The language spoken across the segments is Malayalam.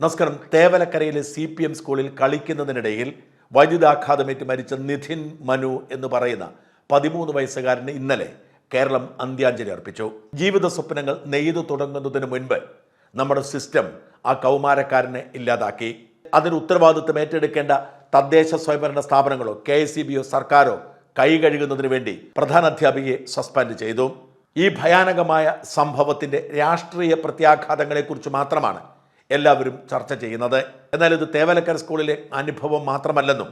നമസ്കാരം. തേവലക്കരയിലെ സി പി എം സ്കൂളിൽ കളിക്കുന്നതിനിടയിൽ വൈദ്യുതാഘാതമേറ്റ് മരിച്ച നിധിൻ മനു എന്ന് പറയുന്ന പതിമൂന്ന് വയസ്സുകാരന് ഇന്നലെ കേരളം അന്ത്യാഞ്ജലി അർപ്പിച്ചു. ജീവിത സ്വപ്നങ്ങൾ നെയ്തു തുടങ്ങുന്നതിന് മുൻപ് നമ്മുടെ സിസ്റ്റം ആ കൗമാരക്കാരനെ ഇല്ലാതാക്കി. അതിന് ഉത്തരവാദിത്വം ഏറ്റെടുക്കേണ്ട തദ്ദേശ സ്വയംഭരണ സ്ഥാപനങ്ങളോ കെ എസ് സി ബിയോ സർക്കാരോ കൈ കഴുകുന്നതിന് വേണ്ടി പ്രധാനാധ്യാപികയെ സസ്പെൻഡ് ചെയ്തു. ഈ ഭയാനകമായ സംഭവത്തിന്റെ രാഷ്ട്രീയ പ്രത്യാഘാതങ്ങളെക്കുറിച്ച് മാത്രമാണ് എല്ലാവരും ചർച്ച ചെയ്യുന്നത്. എന്നാൽ ഇത് തേവലക്കര സ്കൂളിലെ അനുഭവം മാത്രമല്ലെന്നും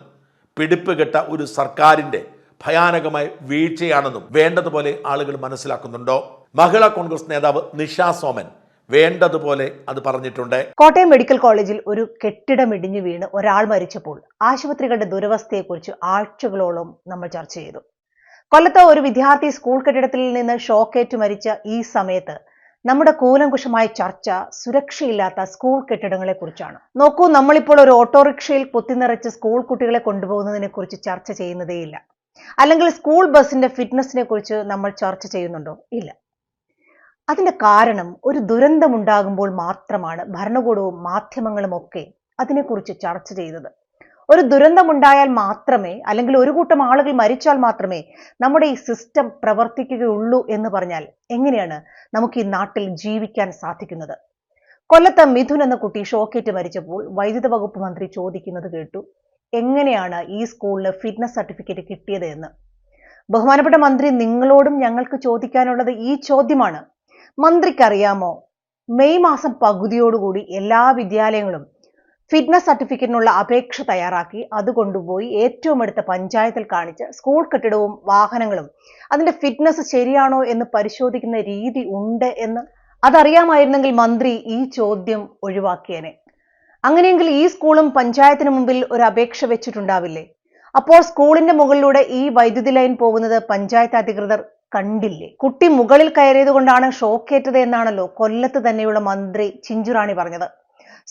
പിടിപ്പ് കെട്ട ഒരു സർക്കാരിന്റെ ഭയാനകമായ വീഴ്ചയാണെന്നും വേണ്ടതുപോലെ ആളുകൾ മനസ്സിലാക്കുന്നുണ്ടോ? മഹിളാ കോൺഗ്രസ് നേതാവ് നിഷ സോമൻ വേണ്ടതുപോലെ അത് പറഞ്ഞിട്ടുണ്ട്. കോട്ടയം മെഡിക്കൽ കോളേജിൽ ഒരു കെട്ടിടം ഇടിഞ്ഞു വീണ് ഒരാൾ മരിച്ചപ്പോൾ ആശുപത്രികളുടെ ദുരവസ്ഥയെക്കുറിച്ച് ആഴ്ചകളോളം നമ്മൾ ചർച്ച ചെയ്തു. കൊല്ലത്ത് ഒരു വിദ്യാർത്ഥി സ്കൂൾ കെട്ടിടത്തിൽ നിന്ന് ഷോക്കേറ്റ് മരിച്ച ഈ സമയത്ത് നമ്മുടെ കൂലങ്കുശമായ ചർച്ച സുരക്ഷയില്ലാത്ത സ്കൂൾ കെട്ടിടങ്ങളെ കുറിച്ചാണ് നോക്കൂ നമ്മളിപ്പോൾ ഒരു ഓട്ടോറിക്ഷയിൽ കുത്തിനിറച്ച് സ്കൂൾ കുട്ടികളെ കൊണ്ടുപോകുന്നതിനെ കുറിച്ച് ചർച്ച ചെയ്യുന്നതേയില്ല അല്ലെങ്കിൽ സ്കൂൾ ബസിന്റെ ഫിറ്റ്നസിനെ കുറിച്ച് നമ്മൾ ചർച്ച ചെയ്യുന്നുണ്ടോ? ഇല്ല. അതിന്റെ കാരണം ഒരു ദുരന്തമുണ്ടാകുമ്പോൾ മാത്രമാണ് ഭരണകൂടവും മാധ്യമങ്ങളും ഒക്കെ അതിനെക്കുറിച്ച് ചർച്ച ചെയ്തത്. ഒരു ദുരന്തമുണ്ടായാൽ മാത്രമേ അല്ലെങ്കിൽ ഒരു കൂട്ടം ആളുകൾ മരിച്ചാൽ മാത്രമേ നമ്മുടെ ഈ സിസ്റ്റം പ്രവർത്തിക്കുകയുള്ളൂ എന്ന് പറഞ്ഞാൽ എങ്ങനെയാണ് നമുക്ക് ഈ നാട്ടിൽ ജീവിക്കാൻ സാധിക്കുന്നത്? കൊല്ലത്ത് മിഥുൻ എന്ന കുട്ടി ഷോക്കേറ്റ് മരിച്ചപ്പോൾ വൈദ്യുത വകുപ്പ് മന്ത്രി ചോദിക്കുന്നത് കേട്ടു എങ്ങനെയാണ് ഈ സ്കൂളിന് ഫിറ്റ്നസ് സർട്ടിഫിക്കറ്റ് കിട്ടിയത് എന്ന്? ബഹുമാനപ്പെട്ട മന്ത്രി നിങ്ങളോടും ഞങ്ങൾക്ക് ചോദിക്കാനുള്ളത് ഈ ചോദ്യമാണ്. മന്ത്രിക്കറിയാമോ മെയ് മാസം പകുതിയോടുകൂടി എല്ലാ വിദ്യാലയങ്ങളും ഫിറ്റ്നസ് സർട്ടിഫിക്കറ്റിനുള്ള അപേക്ഷ തയ്യാറാക്കി. അത് കൊണ്ടുപോയി ഏറ്റവും അടുത്ത പഞ്ചായത്തിൽ കാണിച്ച് സ്കൂൾ കെട്ടിടവും വാഹനങ്ങളും. അതിന്റെ ഫിറ്റ്നസ് ശരിയാണോ എന്ന് പരിശോധിക്കുന്ന രീതി ഉണ്ട് എന്ന് അതറിയാമായിരുന്നെങ്കിൽ മന്ത്രി ഈ ചോദ്യം ഒഴിവാക്കിയനെ. അങ്ങനെയെങ്കിൽ ഈ സ്കൂളും പഞ്ചായത്തിന് മുമ്പിൽ ഒരു അപേക്ഷ വെച്ചിട്ടുണ്ടാവില്ലേ? അപ്പോൾ സ്കൂളിന്റെ മുകളിലൂടെ ഈ വൈദ്യുതി ലൈൻ പോകുന്നത് പഞ്ചായത്ത് അധികൃതർ കണ്ടില്ലേ? കുട്ടി മുകളിൽ കയറിയത് കൊണ്ടാണ് ഷോക്കേറ്റത് എന്നാണല്ലോ കൊല്ലത്ത് തന്നെയുള്ള മന്ത്രി ചിഞ്ചുറാണി പറഞ്ഞത്.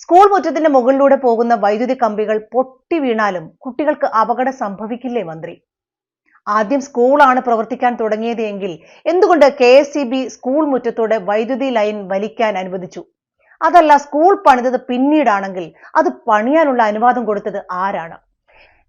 സ്കൂൾ മുറ്റത്തിന്റെ മുകളിലൂടെ പോകുന്ന വൈദ്യുതി കമ്പികൾ പൊട്ടി വീണാലും കുട്ടികൾക്ക് അപകടം സംഭവിക്കില്ലേ മന്ത്രി? ആദ്യം സ്കൂളാണ് പ്രവർത്തിക്കാൻ തുടങ്ങിയത് എങ്കിൽ എന്തുകൊണ്ട് K S C B school മുറ്റത്തോടെ വൈദ്യുതി ലൈൻ വലിക്കാൻ അനുവദിച്ചു? അതല്ല സ്കൂൾ പണിതത് പിന്നീടാണെങ്കിൽ അത് പണിയാനുള്ള അനുവാദം കൊടുത്തത് ആരാണ്?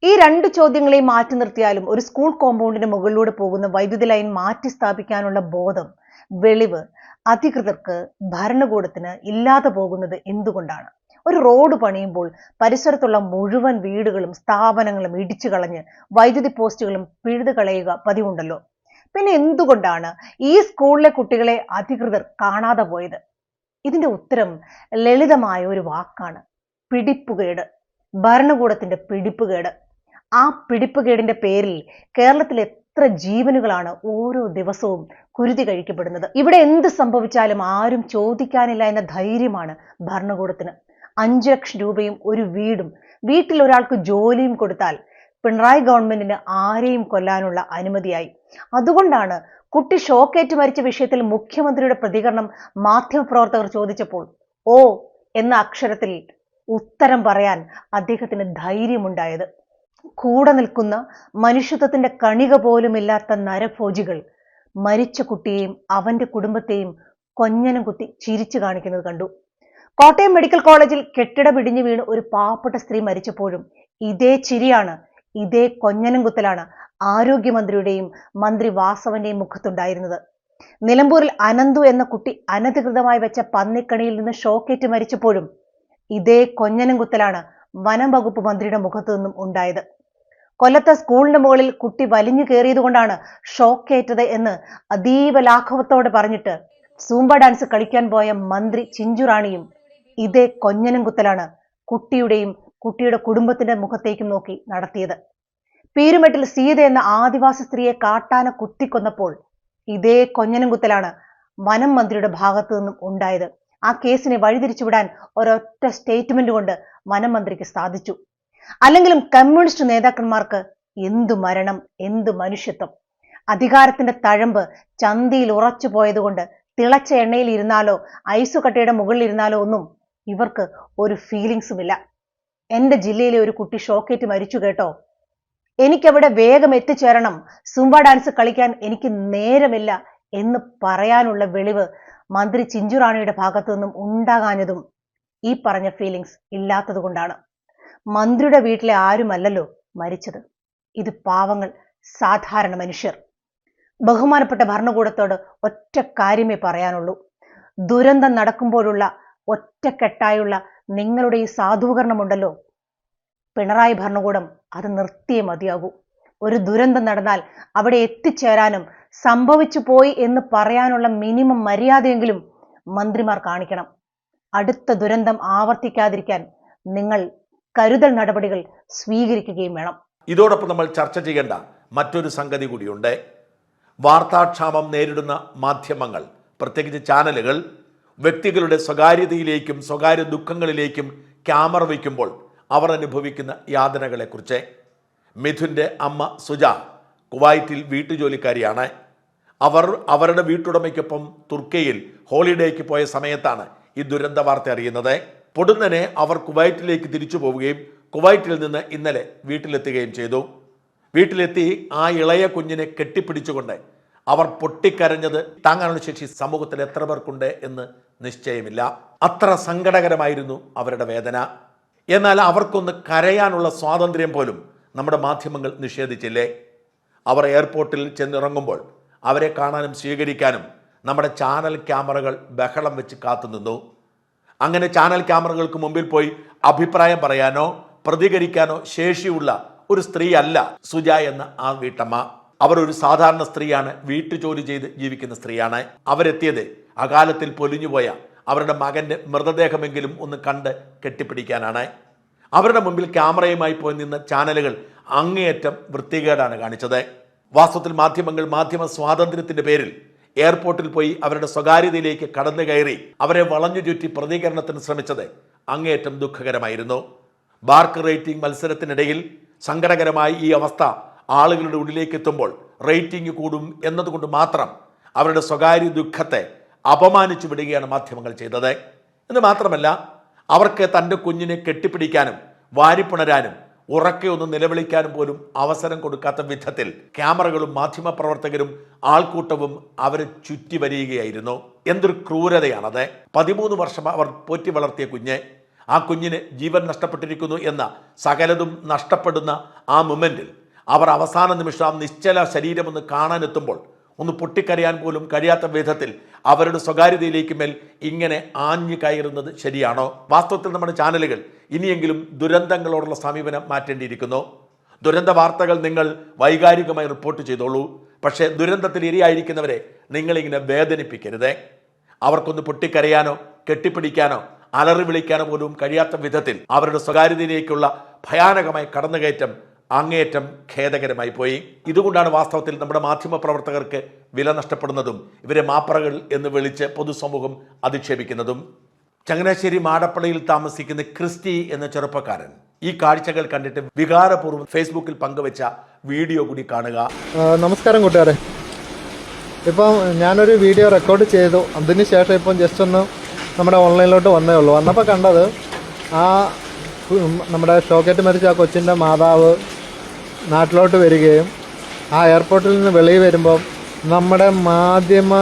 ഈ രണ്ട് ചോദ്യങ്ങളെ മാറ്റി നിർത്തിയാലും ഒരു സ്കൂൾ കോമ്പൗണ്ടിന് മുകളിലൂടെ പോകുന്ന വൈദ്യുതി ലൈൻ മാറ്റി സ്ഥാപിക്കാനുള്ള ബോധം വെളിവ് അധികൃതർക്ക് ഭരണകൂടത്തിന് ഇല്ലാതെ പോകുന്നത് എന്തുകൊണ്ടാണ്? ഒരു റോഡ് പണിയുമ്പോൾ പരിസരത്തുള്ള മുഴുവൻ വീടുകളും സ്ഥാപനങ്ങളും ഇടിച്ചു കളഞ്ഞ് വൈദ്യുതി പോസ്റ്റുകളും പിഴുതു കളയുക പതിവുണ്ടല്ലോ. പിന്നെ എന്തുകൊണ്ടാണ് ഈ സ്കൂളിലെ കുട്ടികളെ അധികൃതർ കാണാതെ പോയത്? ഇതിന്റെ ഉത്തരം ലളിതമായ ഒരു വാക്കാണ് പിടിപ്പുകേട്. ഭരണകൂടത്തിന്റെ പിടിപ്പുകേട്. ആ പിടിപ്പുകേടിന്റെ പേരിൽ കേരളത്തിൽ എത്ര ജീവനുകളാണ് ഓരോ ദിവസവും കുരുതി കഴിക്കപ്പെടുന്നത്? ഇവിടെ എന്ത് സംഭവിച്ചാലും ആരും ചോദിക്കാനില്ല എന്ന ധൈര്യമാണ് ഭരണകൂടത്തിന്. അഞ്ചു ലക്ഷം രൂപയും ഒരു വീടും. വീട്ടിൽ ഒരാൾക്ക് ജോലിയും കൊടുത്താൽ പിണറായി ഗവൺമെന്റിന് ആരെയും കൊല്ലാനുള്ള അനുമതിയായി. അതുകൊണ്ടാണ് കുട്ടി ഷോക്കേറ്റ് മരിച്ച വിഷയത്തിൽ മുഖ്യമന്ത്രിയുടെ പ്രതികരണം മാധ്യമപ്രവർത്തകർ ചോദിച്ചപ്പോൾ ഓ എന്ന അക്ഷരത്തിൽ ഉത്തരം പറയാൻ അദ്ദേഹത്തിന് ധൈര്യമുണ്ടായത്. കൂടെ നിൽക്കുന്ന മനുഷ്യത്വത്തിന്റെ കണിക പോലുമില്ലാത്ത നരഭോജികൾ മരിച്ച കുട്ടിയെയും അവന്റെ കുടുംബത്തെയും കൊഞ്ഞനം കുത്തി ചിരിച്ചു കാണിക്കുന്നത് കണ്ടു. കോട്ടയം മെഡിക്കൽ കോളേജിൽ കെട്ടിടം ഇടിഞ്ഞു വീണ് ഒരു പാവപ്പെട്ട സ്ത്രീ മരിച്ചപ്പോഴും ഇതേ ചിരിയാണ് ഇതേ കൊഞ്ഞനം കുത്തലാണ് ആരോഗ്യമന്ത്രിയുടെയും മന്ത്രി വാസവന്റെയും മുഖത്തുണ്ടായിരുന്നത്. നിലമ്പൂരിൽ അനന്തു എന്ന കുട്ടി അനധികൃതമായി വെച്ച പന്നിക്കണിയിൽ നിന്ന് ഷോക്കേറ്റ് മരിച്ചപ്പോഴും ഇതേ കൊഞ്ഞനം കുത്തലാണ് വനം വകുപ്പ് മന്ത്രിയുടെ മുഖത്തു നിന്നും ഉണ്ടായത്. കൊല്ലത്തെ സ്കൂളിന് മുകളിൽ കുട്ടി വലിഞ്ഞു കയറിയതുകൊണ്ടാണ് ഷോക്കേറ്റത് എന്ന് അതീവ ലാഘവത്തോടെ പറഞ്ഞിട്ട് സൂംബ ഡാൻസ് കളിക്കാൻ പോയ മന്ത്രി ചിഞ്ചുറാണിയും ഇതേ കൊഞ്ഞനും കുത്തലാണ് കുട്ടിയുടെയും കുട്ടിയുടെ കുടുംബത്തിന്റെ മുഖത്തേക്കും നോക്കി നടത്തിയത്. പീരുമെട്ടിൽ സീത എന്ന ആദിവാസി സ്ത്രീയെ കാട്ടാന കുത്തിക്കൊന്നപ്പോൾ ഇതേ കൊഞ്ഞനും കുത്തലാണ് വനം മന്ത്രിയുടെ ഭാഗത്തു നിന്നും ഉണ്ടായത്. ആ കേസിനെ വഴിതിരിച്ചുവിടാൻ ഒരൊറ്റ സ്റ്റേറ്റ്മെന്റ് കൊണ്ട് വനമന്ത്രിക്ക് സാധിച്ചു. അല്ലെങ്കിലും കമ്മ്യൂണിസ്റ്റ് നേതാക്കന്മാർക്ക് എന്തു മരണം എന്തു മനുഷ്യത്വം? അധികാരത്തിന്റെ തഴമ്പ് ചന്തിയിൽ ഉറച്ചു പോയതുകൊണ്ട് തിളച്ച എണ്ണയിൽ ഇരുന്നാലോ ഐസുകട്ടയുടെ മുകളിൽ ഇരുന്നാലോ ഒന്നും ഇവർക്ക് ഒരു ഫീലിങ്സും ഇല്ല. എന്റെ ജില്ലയിലെ ഒരു കുട്ടി ഷോക്കേറ്റ് മരിച്ചു കേട്ടോ. എനിക്കവിടെ വേഗം എത്തിച്ചേരണം. സുംബ ഡാൻസ് കളിക്കാൻ എനിക്ക് നേരമില്ല. എന്ന് പറയാനുള്ള വെളിവ് മന്ത്രി ചിഞ്ചുറാണിയുടെ ഭാഗത്തു നിന്നും ഉണ്ടാകാഞ്ഞതും ഈ പറഞ്ഞ ഫീലിങ്സ് ഇല്ലാത്തതുകൊണ്ടാണ് മന്ത്രിയുടെ വീട്ടിലെ ആരുമല്ലല്ലോ മരിച്ചത്. ഇത് പാവങ്ങൾ സാധാരണ മനുഷ്യർ. ബഹുമാനപ്പെട്ട ഭരണകൂടത്തോട് ഒറ്റ കാര്യമേ പറയാനുള്ളൂ. ദുരന്തം നടക്കുമ്പോഴുള്ള ഒറ്റക്കെട്ടായുള്ള നിങ്ങളുടെ ഈ സാധൂകരണമുണ്ടല്ലോ. പിണറായി ഭരണകൂടം അത് നിർത്തിയേ മതിയാകൂ. ഒരു ദുരന്തം നടന്നാൽ അവിടെ എത്തിച്ചേരാനും സംഭവിച്ചു പോയി എന്ന് പറയാനുള്ള മിനിമം മര്യാദയെങ്കിലും മന്ത്രിമാർ കാണിക്കണം. അടുത്ത ദുരന്തം ആവർത്തിക്കാതിരിക്കാൻ നിങ്ങൾ കരുതൽ നടപടികൾ സ്വീകരിക്കുകയും വേണം. ഇതോടൊപ്പം നമ്മൾ ചർച്ച ചെയ്യേണ്ട മറ്റൊരു സംഗതി കൂടിയുണ്ട്. വാർത്താക്ഷാമം നേരിടുന്ന മാധ്യമങ്ങൾ പ്രത്യേകിച്ച് ചാനലുകൾ വ്യക്തികളുടെ സ്വകാര്യതയിലേക്കും സ്വകാര്യ ദുഃഖങ്ങളിലേക്കും ക്യാമറ വയ്ക്കുമ്പോൾ അവർ അനുഭവിക്കുന്ന യാതനകളെക്കുറിച്ച് മിഥുന്റെ അമ്മ സുജ കുവൈറ്റിൽ വീട്ടുജോലിക്കാരിയാണ്. അവർ അവരുടെ വീട്ടുടമയ്ക്കൊപ്പം തുർക്കയിൽ ഹോളിഡേക്ക് പോയ സമയത്താണ് ഈ ദുരന്ത വാർത്ത അറിയുന്നത്. പൊടുന്നനെ അവർ കുവൈറ്റിലേക്ക് തിരിച്ചു പോവുകയും കുവൈറ്റിൽ നിന്ന് ഇന്നലെ വീട്ടിലെത്തുകയും ചെയ്തു. വീട്ടിലെത്തി ആ ഇളയ കുഞ്ഞിനെ കെട്ടിപ്പിടിച്ചുകൊണ്ട് അവർ പൊട്ടിക്കരഞ്ഞത് താങ്ങാനുള്ള ശേഷി സമൂഹത്തിൽ എത്ര പേർക്കുണ്ട് എന്ന് നിശ്ചയമില്ല. അത്ര സങ്കടകരമായിരുന്നു അവരുടെ വേദന. എന്നാൽ അവർക്കൊന്ന് കരയാനുള്ള സ്വാതന്ത്ര്യം പോലും നമ്മുടെ മാധ്യമങ്ങൾ നിഷേധിച്ചില്ലേ? അവർ എയർപോർട്ടിൽ ചെന്നിറങ്ങുമ്പോൾ അവരെ കാണാനും സ്വീകരിക്കാനും നമ്മുടെ ചാനൽ ക്യാമറകൾ ബഹളം വെച്ച് കാത്തുനിന്നു അങ്ങനെ ചാനൽ ക്യാമറകൾക്ക് മുമ്പിൽ പോയി അഭിപ്രായം പറയാനോ പ്രതികരിക്കാനോ ശേഷിയുള്ള ഒരു സ്ത്രീ അല്ല സുജ എന്ന ആ വീട്ടമ്മ. അവർ ഒരു സാധാരണ സ്ത്രീയാണ് വീട്ടു ജോലി ചെയ്ത് ജീവിക്കുന്ന സ്ത്രീയാണ്. അവരെത്തിയത് അകാലത്തിൽ പൊലിഞ്ഞുപോയ അവരുടെ മകന്റെ മൃതദേഹമെങ്കിലും ഒന്ന് കണ്ട് കെട്ടിപ്പിടിക്കാനാണ്. അവരുടെ മുമ്പിൽ ക്യാമറയുമായി പോയി നിന്ന ചാനലുകൾ അങ്ങേയറ്റം വൃത്തികേടാണ് കാണിച്ചത്. വാസ്തവത്തിൽ മാധ്യമങ്ങൾ മാധ്യമ സ്വാതന്ത്ര്യത്തിന്റെ പേരിൽ എയർപോർട്ടിൽ പോയി അവരുടെ സ്വകാര്യതയിലേക്ക് കടന്നു കയറി അവരെ വളഞ്ഞു ചുറ്റി പ്രതികരണത്തിന് ശ്രമിച്ചത് അങ്ങേയറ്റം ദുഃഖകരമായിരുന്നു. ബാർക്ക് റേറ്റിംഗ് മത്സരത്തിനിടയിൽ സങ്കടകരമായി ഈ അവസ്ഥ ആളുകളുടെ ഉള്ളിലേക്ക് എത്തുമ്പോൾ റേറ്റിംഗ് കൂടും എന്നതുകൊണ്ട് മാത്രം അവരുടെ സ്വകാര്യ ദുഃഖത്തെ അപമാനിച്ചു വിടുകയാണ് മാധ്യമങ്ങൾ ചെയ്തത്. എന്ന് മാത്രമല്ല അവർക്ക് തന്റെ കുഞ്ഞിനെ കെട്ടിപ്പിടിക്കാനും വാരിപ്പുണരാനും ഉറക്കെ ഒന്ന് നിലവിളിക്കാനും പോലും അവസരം കൊടുക്കാത്ത വിധത്തിൽ ക്യാമറകളും മാധ്യമപ്രവർത്തകരും ആൾക്കൂട്ടവും അവരെ ചുറ്റി വരികയായിരുന്നു. എന്തൊരു ക്രൂരതയാണത്. പതിമൂന്ന് വർഷം അവർ പോറ്റി വളർത്തിയ കുഞ്ഞ് ആ കുഞ്ഞിന് ജീവൻ നഷ്ടപ്പെട്ടിരിക്കുന്നു എന്ന സകലതും നഷ്ടപ്പെടുന്ന ആ മൊമെന്റിൽ അവർ അവസാന നിമിഷം നിശ്ചല ശരീരമൊന്ന് കാണാനെത്തുമ്പോൾ ഒന്ന് പൊട്ടിക്കരയാൻ പോലും കഴിയാത്ത വിധത്തിൽ അവരുടെ സ്വകാര്യതയിലേക്ക് മേൽ ഇങ്ങനെ ആഞ്ഞു കയറുന്നത് ശരിയാണോ? വാസ്തവത്തിൽ നമ്മുടെ ചാനലുകൾ ഇനിയെങ്കിലും ദുരന്തങ്ങളോടുള്ള സമീപനം മാറ്റേണ്ടിയിരിക്കുന്നു. ദുരന്ത വാർത്തകൾ നിങ്ങൾ വൈകാരികമായി റിപ്പോർട്ട് ചെയ്തോളൂ. പക്ഷേ ദുരന്തത്തിൽ ഇരയായിരിക്കുന്നവരെ നിങ്ങളിങ്ങനെ വേദനിപ്പിക്കരുത്. അവർക്കൊന്ന് പൊട്ടിക്കരയാനോ കെട്ടിപ്പിടിക്കാനോ അലറി വിളിക്കാനോ പോലും കഴിയാത്ത വിധത്തിൽ അവരുടെ സ്വകാര്യതയിലേക്കുള്ള ഭയാനകമായ കടന്നുകയറ്റം അങ്ങേയറ്റം ഖേദകരമായി പോയി. ഇതുകൊണ്ടാണ് വാസ്തവത്തിൽ നമ്മുടെ മാധ്യമ പ്രവർത്തകർക്ക് വില നഷ്ടപ്പെടുന്നതും ഇവരെ മാപ്പറകൾ എന്ന് വിളിച്ച് പൊതുസമൂഹം അധിക്ഷേപിക്കുന്നതും. ചങ്ങനാശ്ശേരി മാടപ്പള്ളിയിൽ താമസിക്കുന്ന ക്രിസ്റ്റി എന്ന ചെറുപ്പക്കാരൻ ഈ കാഴ്ചകൾ കണ്ടിട്ട് വികാരപൂർവം ഫേസ്ബുക്കിൽ പങ്കുവച്ച വീഡിയോ കൂടി കാണുക. നമസ്കാരം കൂട്ടുകാരെ. ഇപ്പം ഞാനൊരു വീഡിയോ റെക്കോർഡ് ചെയ്തു. അതിന് ശേഷം ഇപ്പം ജസ്റ്റ് ഒന്ന് നമ്മുടെ ഓൺലൈനിലോട്ട് വന്നേ ഉള്ളൂ. വന്നപ്പോൾ കണ്ടത് ആ നമ്മുടെ ഷോക്കേറ്റ് മരിച്ച ആ കൊച്ചിന്റെ മാതാവ് നാട്ടിലോട്ട് വരികയും ആ എയർപോർട്ടിൽ നിന്ന് വെളിയിൽ വരുമ്പം നമ്മുടെ മാധ്യമ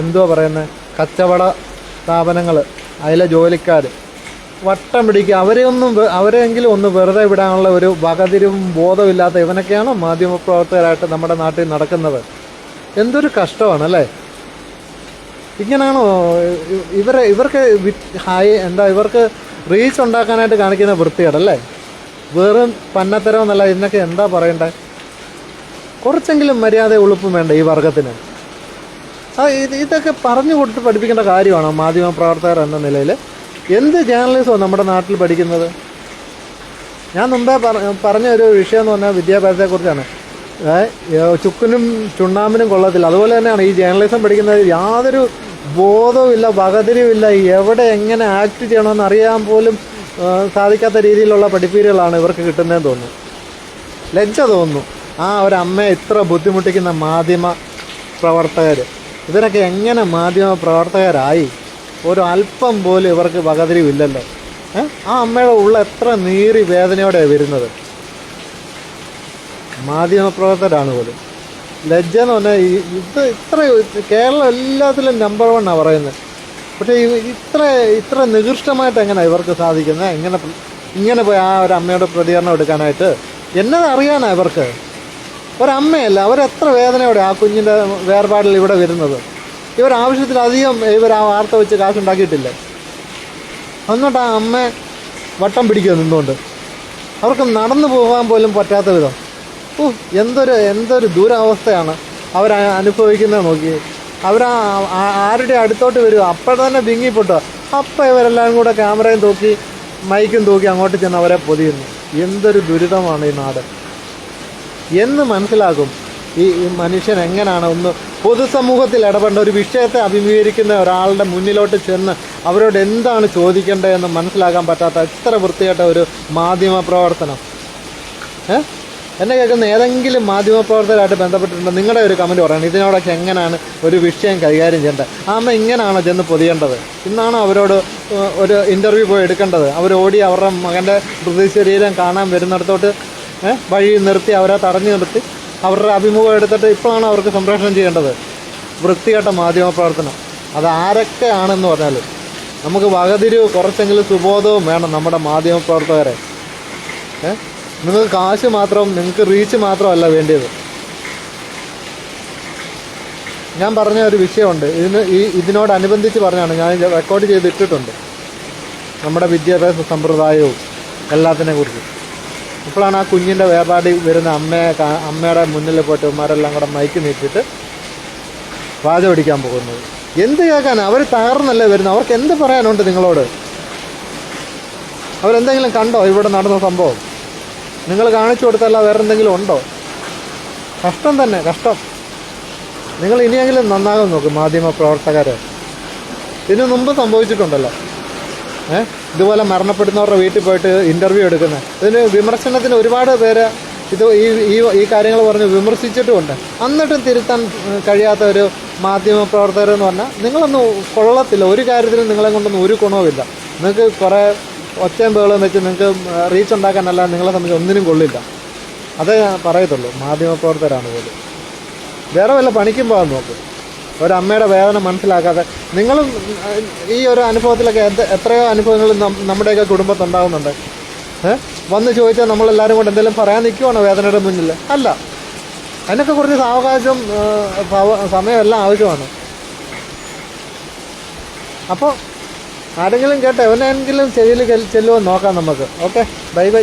എന്തുവാ പറയുന്നത് കച്ചവട സ്ഥാപനങ്ങൾ അതിലെ ജോലിക്കാർ വട്ടം പിടിക്കുക. അവരെ ഒന്നും അവരെങ്കിലും ഒന്ന് വെറുതെ വിടാനുള്ള ഒരു വകതിരും ബോധമില്ലാത്ത മാധ്യമ മാധ്യമപ്രവർത്തകരായിട്ട് നമ്മുടെ നാട്ടിൽ നടക്കുന്നത്? എന്തൊരു കഷ്ടമാണ് അല്ലേ? ഇങ്ങനെയാണോ ഇവരെ ഇവർക്ക് ഹൈ എന്താ ഇവർക്ക് റീച്ച് ഉണ്ടാക്കാനായിട്ട് കാണിക്കുന്ന വൃത്തികേടല്ലേ? വെറും പന്നത്തരം എന്നല്ല ഇതിനൊക്കെ എന്താ പറയണ്ടേ? കുറച്ചെങ്കിലും മര്യാദ ഉളുപ്പും വേണ്ട ഈ വർഗത്തിന്? ആ ഇത് ഇതൊക്കെ പറഞ്ഞു കൊടുത്ത് പഠിപ്പിക്കേണ്ട കാര്യമാണ് മാധ്യമ പ്രവർത്തകർ എന്ന നിലയിൽ? എന്ത് ജേർണലിസമാണ് നമ്മുടെ നാട്ടിൽ പഠിക്കുന്നത്? ഞാൻ മുമ്പേ പറഞ്ഞ ഒരു വിഷയം എന്ന് പറഞ്ഞാൽ വിദ്യാഭ്യാസത്തെക്കുറിച്ചാണ്. ചുക്കിനും ചുണ്ണാമ്പിനും കൊള്ളത്തില്ല. അതുപോലെ തന്നെയാണ് ഈ ജേർണലിസം പഠിക്കുന്നത് യാതൊരു ബോധവുമില്ല വകതിരിവില്ല എവിടെ എങ്ങനെ ആക്ട് ചെയ്യണമെന്ന് അറിയാൻ പോലും സാധിക്കാത്ത രീതിയിലുള്ള പഠിപ്പീരുകളാണ് ഇവർക്ക് കിട്ടുന്നതെന്ന് തോന്നുന്നു. ലജ്ജ തോന്നുന്നു. ആ ഒരു ഇത്ര ബുദ്ധിമുട്ടിക്കുന്ന മാധ്യമ പ്രവർത്തകർ ഇവരൊക്കെ എങ്ങനെ മാധ്യമ പ്രവർത്തകരായി? ഒരു അല്പം പോലും ഇവർക്ക് വകതിരിവില്ലല്ലോ. ആ അമ്മയുടെ ഉള്ള എത്ര നീറി വേദനയോടെ വരുന്നത്. മാധ്യമ പ്രവർത്തകരാണ് പോലും. ലജ്ജ എന്ന് പറഞ്ഞാൽ ഇത് ഇത്ര കേരളം എല്ലാത്തിലും നമ്പർ വണ്ണാണ് പറയുന്നത്. പക്ഷേ ഇത്ര ഇത്ര നികൃഷ്ടമായിട്ട് എങ്ങനെയാണ് ഇവർക്ക് സാധിക്കുന്നത് എങ്ങനെ ഇങ്ങനെ പോയി ആ ഒരു അമ്മയുടെ പ്രതികരണം എടുക്കാനായിട്ട് എന്നത് അറിയാനാ ഇവർക്ക്? ഒരമ്മയല്ല അവരെത്ര വേദനയോടെ ആ കുഞ്ഞിന്റെ വേർപാടിൽ ഇവിടെ വരുന്നത്? ഇവർ ആവശ്യത്തിലധികം ഇവർ ആ വാർത്ത വെച്ച് കാശുണ്ടാക്കിയിട്ടില്ലേ? എന്നിട്ട് ആ അമ്മ വട്ടം പിടിക്കുക നിന്നുകൊണ്ട്. അവർക്ക് നടന്നു പോകാൻ പോലും പറ്റാത്ത വിധം. ഓ എന്തൊരു എന്തൊരു ദുരവസ്ഥയാണ് അവർ അനുഭവിക്കുന്നത് നോക്കി. അവർ ആരുടെ അടുത്തോട്ട് വരും? അപ്പോൾ തന്നെ വിങ്ങിപ്പൊട്ടുക അപ്പം ഇവരെല്ലാം കൂടെ ക്യാമറയും തൂക്കി മൈക്കും തൂക്കി അങ്ങോട്ട് ചെന്ന് അവരെ പൊതിയുന്നു. എന്തൊരു ദുരിതമാണ് ഈ നാട്. എന്ന് മനസ്സിലാകും ഈ മനുഷ്യൻ എങ്ങനെയാണ് ഒന്ന് പൊതുസമൂഹത്തിൽ ഇടപെടേണ്ട ഒരു വിഷയത്തെ അഭിമുഖീകരിക്കുന്ന ഒരാളുടെ മുന്നിലോട്ട് ചെന്ന് അവരോട് എന്താണ് ചോദിക്കേണ്ടതെന്ന് മനസ്സിലാക്കാൻ പറ്റാത്ത എത്ര വൃത്തികെട്ട ഒരു മാധ്യമ പ്രവർത്തനം. ഏ? എന്നെ കേൾക്കുന്ന ഏതെങ്കിലും മാധ്യമ പ്രവർത്തകരായിട്ട് ബന്ധപ്പെട്ടിട്ടുണ്ട്? നിങ്ങളുടെ ഒരു കമന്റ് പറയണം. ഇതിനോടൊക്കെ എങ്ങനെയാണ് ഒരു വിഷയം കൈകാര്യം ചെയ്യേണ്ടത്? അമ്മ ഇങ്ങനെയാണോ ചെന്ന് പൊതിയേണ്ടത്? ഇന്നാണോ അവരോട് ഒരു ഇന്റർവ്യൂ പോയി എടുക്കേണ്ടത്? അവർ ഓടി അവരുടെ മകന്റെ മൃതശരീരം കാണാൻ വരുന്നിടത്തോട്ട് വഴി നിർത്തി അവരെ തടഞ്ഞു നിർത്തി അവരുടെ അഭിമുഖം എടുത്തിട്ട് ഇപ്പോഴാണ് അവർക്ക് സംപ്രേഷണം ചെയ്യേണ്ടത്. വൃത്തികെട്ട മാധ്യമ പ്രവർത്തനം അത് ആരൊക്കെയാണെന്ന് പറഞ്ഞാൽ നമുക്ക് വകതിരിവ് കുറച്ചെങ്കിലും സുബോധവും വേണം നമ്മുടെ മാധ്യമ പ്രവർത്തകരെ ഏ? നിങ്ങൾക്ക് കാശ് മാത്രം നിങ്ങൾക്ക് റീച്ച് മാത്രമല്ല വേണ്ടിയത്. ഞാൻ പറഞ്ഞ ഒരു വിഷയമുണ്ട്. ഇതിന് ഈ ഇതിനോടനുബന്ധിച്ച് പറഞ്ഞാണ് ഞാൻ റെക്കോർഡ് ചെയ്ത് ഇട്ടിട്ടുണ്ട്. നമ്മുടെ വിദ്യാഭ്യാസ സമ്പ്രദായവും എല്ലാത്തിനെ കുറിച്ച്. ഇപ്പോഴാണ് ആ കുഞ്ഞിന്റെ വേർപാടി വരുന്ന അമ്മയെ അമ്മയുടെ മുന്നിൽ പോയിട്ട് ഉമ്മാരെല്ലാം കൂടെ മയക്കി നീട്ടിട്ട് വാച പിടിക്കാൻ പോകുന്നത്. എന്ത് കേൾക്കാൻ? അവർ തകർന്നല്ലേ വരുന്നത്? അവർക്ക് എന്ത് പറയാനുണ്ട് നിങ്ങളോട്? അവരെന്തെങ്കിലും കണ്ടോ ഇവിടെ നടന്ന സംഭവം? നിങ്ങൾ കാണിച്ചു കൊടുത്തല്ല വേറെ എന്തെങ്കിലും ഉണ്ടോ? കഷ്ടം തന്നെ കഷ്ടം. നിങ്ങൾ ഇനിയെങ്കിലും നന്നാകാൻ നോക്കും മാധ്യമ പ്രവർത്തകരെ. ഇതിനു മുമ്പ് സംഭവിച്ചിട്ടുണ്ടല്ലോ. ഏഹ് ഇതുപോലെ മരണപ്പെടുന്നവരുടെ വീട്ടിൽ പോയിട്ട് ഇന്റർവ്യൂ എടുക്കുന്നത് ഇതിന് വിമർശനത്തിന് ഒരുപാട് പേര് ഇത് ഈ ഈ ഈ കാര്യങ്ങൾ പറഞ്ഞ് വിമർശിച്ചിട്ടുമുണ്ട്. എന്നിട്ടും തിരുത്താൻ കഴിയാത്ത ഒരു മാധ്യമ പ്രവർത്തകരെന്ന് പറഞ്ഞാൽ നിങ്ങളൊന്നും കൊള്ളത്തില്ല. ഒരു കാര്യത്തിലും നിങ്ങളെ കൊണ്ടൊന്നും ഒരു ഗുണവുമില്ല. നിങ്ങൾക്ക് കുറേ ഒച്ചയും ബഹളം വെച്ച് നിങ്ങൾക്ക് റീച്ച് ഉണ്ടാക്കാനല്ല നിങ്ങളെ സംബന്ധിച്ച് ഒന്നിനും കൊള്ളില്ല. അതേ പറയത്തുള്ളൂ മാധ്യമ പ്രവർത്തകരാണ് പോലും. വേറെ വല്ല പണിക്കും പോകാൻ നോക്കും. ഒരമ്മയുടെ വേദന മനസ്സിലാക്കാതെ. നിങ്ങളും ഈ ഒരു അനുഭവത്തിലൊക്കെ എത്രയോ അനുഭവങ്ങൾ നമ്മുടെയൊക്കെ കുടുംബത്തുണ്ടാകുന്നുണ്ട് ഏഹ് വന്ന് ചോദിച്ചാൽ നമ്മളെല്ലാവരും കൊണ്ട് എന്തെങ്കിലും പറയാൻ നിൽക്കുവാണോ വേദനയുടെ മുന്നിൽ? അല്ല. അതിനൊക്കെ കുറച്ച് സാവകാശം സമയമെല്ലാം ആവശ്യമാണ്. അപ്പോൾ ആരെങ്കിലും കേട്ടോ എവനെങ്കിലും ചെവിയിൽ ചെല്ലുമോ നോക്കാം നമുക്ക്. Okay bye bye